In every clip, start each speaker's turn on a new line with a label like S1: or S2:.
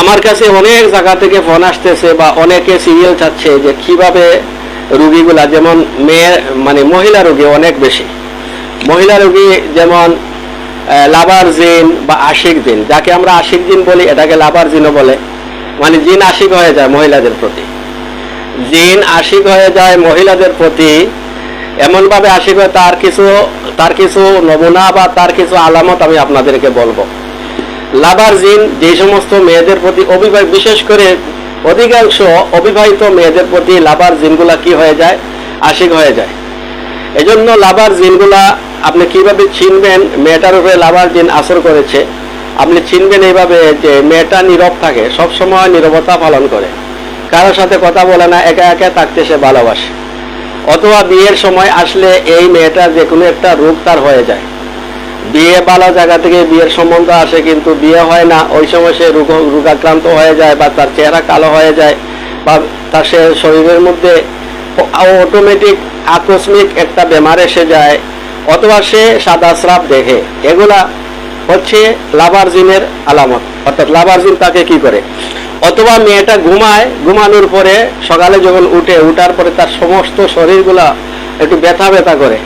S1: আমার কাছে অনেক জায়গা থেকে ফোন আসতেছে বা অনেকে সিরিয়াল চাচ্ছে যে কীভাবে রুগীগুলা, যেমন মেয়ে মানে মহিলা রুগী অনেক বেশি। মহিলা রুগী যেমন লাভার জিন বা আশিক জিন যাকে আমরা আশিক জিন বলি, এটাকে লাভার জিনও বলে। মানে জিন আশিক হয়ে যায় মহিলাদের প্রতি। জিন আশিক হয়ে যায় মহিলাদের প্রতি। এমনভাবে আশিক হয়, তার কিছু তার কিছু নমুনা বা তার কিছু আলামত আমি আপনাদেরকে বলব। লাভার জিন, যে সমস্ত মেয়েদের প্রতি অবিবাহিত বিশেষ করে অধিকাংশ অবিবাহিত মেয়েদের প্রতি লাভার জিনগুলা কি হয়ে যায়? আশিক হয়ে যায়। এজন্য লাভার জিনগুলা আপনি কীভাবে চিনবেন মেয়েটার উপরে লাভার জিন আসর করেছে? আপনি চিনবেন এইভাবে যে মেয়েটা নীরব থাকে সব সময় নীরবতা পালন করে। কারোর সাথে কথা বলে না, একা একা থাকতে সে ভালোবাসে। অথবা বিয়ের সময় আসলে এই মেয়েটার যে কোনো একটা রোগ তার হয়ে যায়। বিয়ে ভালো জায়গা থেকে বিয়ের সম্বন্ধ আসে, কিন্তু বিয়ে হয় না। ওই সময় সে রোগ, রোগাক্রান্ত হয়ে যায় বা তার চেহারা কালো হয়ে যায় বা তার সে শরীরের মধ্যে অটোমেটিক আকস্মিক একটা বেমার এসে যায় অথবা সে সাদা স্রাপ দেখে। এগুলা হচ্ছে লাভার জিনের আলামত। অর্থাৎ লাভার জিন তাকে কি করে? অথবা মেয়েটা ঘুমায়, ঘুমানোর পরে সকালে যখন উঠে, উঠার পরে তার সমস্ত শরীরগুলা একটু ব্যথা ব্যথা করে।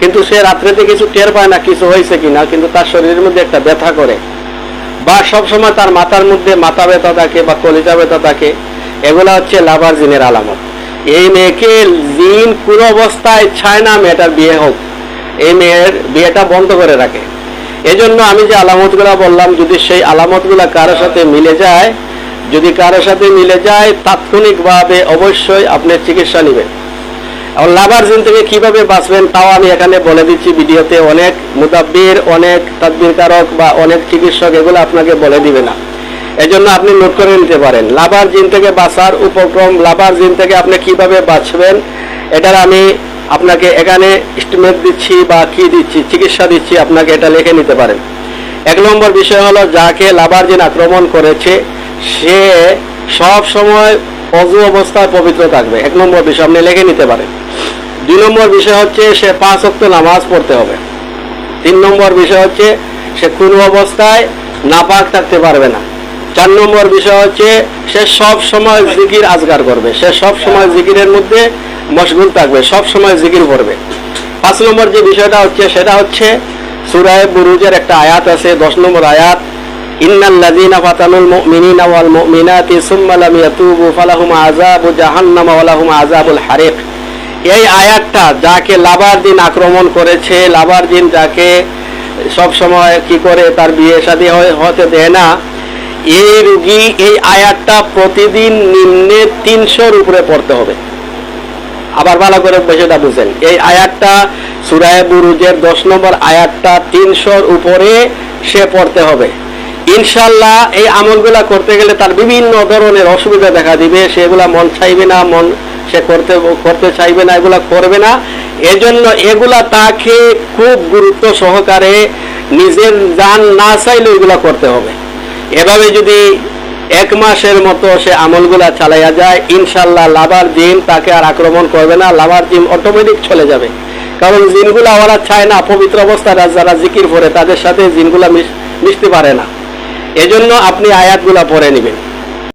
S1: কিন্তু সে রাত্রেতে কিছু টের পায় না কিছু হয়েছে কিনা, কিন্তু তার শরীরের মধ্যে একটা ব্যথা করে। বা সব সময় তার মাথার মধ্যে মাথা ব্যথা থাকে বা কলিজা ব্যথা থাকে, এগুলা হচ্ছে লাভার জিনের আলামত। এই মেয়েকে জিন পুরো অবস্থায় চায় না মেয়েটার বিয়ে হোক। এই মেয়ের বিয়েটা বন্ধ করে রাখে। এজন্য আমি যে আলামতগুলো বললাম, যদি সেই আলামতগুলো কারোর সাথে মিলে যায়, যদি কারোর সাথে মিলে যায়, তাৎক্ষণিকভাবে অবশ্যই আপনি চিকিৎসা নেবেন। আর লাভার জিন থেকে কীভাবে বাঁচবেন তাও আমি এখানে বলে দিচ্ছি ভিডিওতে। অনেক মুদাব্বির, অনেক তাদ্বির কারক বা অনেক চিকিৎসক এগুলো আপনাকে বলে দিবে না। এজন্য আপনি নোট করে নিতে পারেন লাভার জিন থেকে বাঁচার উপক্রম লাভার জিন থেকে আপনি কীভাবে বাঁচবেন, এটার আমি আপনাকে এখানে স্টিমেট দিচ্ছি বা কি দিচ্ছি, চিকিৎসা দিচ্ছি, আপনাকে এটা লিখে নিতে পারেন। এক নম্বর বিষয় হলো, যাকে লাভার জিন আক্রমণ করেছে, সে সব সময় অজু অবস্থায় পবিত্র থাকবে। এক নম্বর বিষয়, আপনি লিখে নিতে পারেন। দুই নম্বর বিষয় হচ্ছে সে পাঁচ অক্ত নামাজ পড়তে হবে। তিন নম্বর বিষয় হচ্ছে সে কোনো অবস্থায় নাপাক থাকতে পারবে না। চার নম্বর বিষয় হচ্ছে সে সব সময় জিকির আজগার করবে। সে সব সময় জিকিরের মধ্যে মশগুল থাকবে, সব সময় জিকির করবে। পাঁচ নম্বর যে বিষয়টা হচ্ছে, সেটা হচ্ছে সুরায় বুরুজের একটা আয়াত আছে, দশ নম্বর আয়াত ইন্নাল্লাযীনা ফাতানুল মুমিনিনা ওয়াল মুমিনাতি সুম্মা লাম ইয়াতুবু ফালাহুম আযাবু জাহান্নাম ওয়া লাহুম আযাবুল হারিক এই আয়াতটা যাকে লাভার দিন আক্রমণ করেছে লাভার দিন যাকে সব সময় কি করে তার বিয়ে শাদী হতে দেয় না। এই রুগী, এই আয়াতটা প্রতিদিন নিম্নে তিনশোর উপরে পড়তে হবে। আবার ভালো করে বিষয়টা বুঝেন। এই আয়াতটা সুরায় বুরুজের দশ নম্বর আয়াতটা তিনশোর উপরে সে পড়তে হবে। ইনশাল্লাহ এই আমলগুলা করতে গেলে তার বিভিন্ন ধরনের অসুবিধা দেখা দিবে, সেগুলা মন চাইবে না, মন সে করতে করতে চাইবে না, এগুলা করবে না। এজন্য এগুলা তাকে খুব গুরুত্ব সহকারে নিজের জান না চাইলে এগুলা করতে হবে। এভাবে যদি এক মাসের মতো সে আমলগুলা চালাইয়া যায় ইনশাল্লাহ লাভার জিন তাকে আর আক্রমণ করবে না, লাভার জিন অটোমেটিক চলে যাবে। কারণ জিনগুলা ওরা চায় না, পবিত্র অবস্থায় যারা জিকির পড়ে তাদের সাথে জিনগুলা মিশতে পারে না। এজন্য আপনি আয়াতগুলা পড়ে নেবেন।